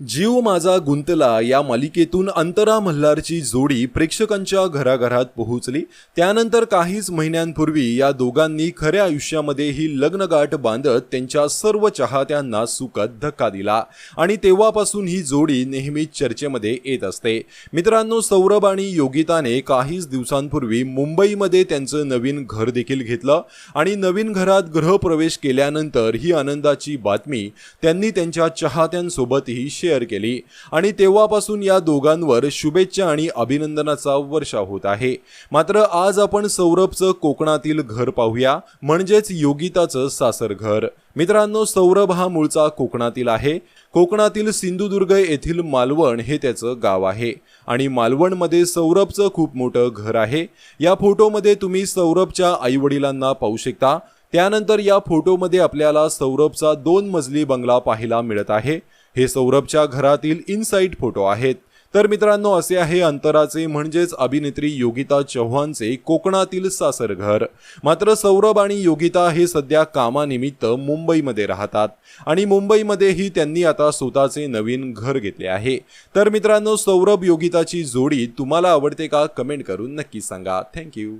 जीव माझा गुंतला या मालिकेतून अंतरा मल्हारची जोडी प्रेक्षकांच्या घराघरात पोहोचली. त्यानंतर काहीच महिन्यांपूर्वी या दोघांनी खऱ्या आयुष्यामध्ये ही लग्नगाठ बांधत त्यांच्या सर्व चाहत्यांना सुखद धक्का दिला. आणि तेव्हापासून ही जोडी नेहमीच चर्चेमध्ये येत असते. मित्रांनो सौरभ आणि योगिताने काहीच दिवसांपूर्वी मुंबईमध्ये त्यांचं नवीन घर देखील घेतलं. आणि नवीन घरात गृहप्रवेश केल्यानंतर ही आनंदाची बातमी त्यांनी त्यांच्या चाहत्यांसोबतही शेअर केली आणि तेव्हापासून या दोघांवर शुभेच्छा आणि अभिनंदनाचा वर्षा होत आहे. मात्र आज आपण सौरभचं कोकणातील घर पाहूया. म्हणजेच योगिताचं सासर घर. मित्रांनो सौरभ हा मूळचा कोकणातील आहे. कोकणातील सिंधुदुर्ग येथील मालवण हे त्याचं गाव आहे. आणि मालवणमध्ये सौरभचं खूप मोठं घर आहे. या फोटोमध्ये तुम्ही सौरभच्या आईवडिलांना पाहू शकता. त्यानंतर या फोटोमध्ये आपल्याला सौरभचा दोन मजली बंगला पाहायला मिळत आहे. हे सौरभच्या घरातील इनसाईट फोटो आहेत. तर मित्रांनो असे आहे अंतराचे म्हणजेच अभिनेत्री योगिता चव्हाणचे कोकणातील सासर घर मात्र सौरभ आणि योगिता हे सध्या कामानिमित्त मुंबईमध्ये राहतात आणि मुंबईमध्येही त्यांनी आता स्वतःचे नवीन घर घेतले आहे. तर मित्रांनो सौरभ योगिताची जोडी तुम्हाला आवडते का? कमेंट करून नक्की सांगा. थँक्यू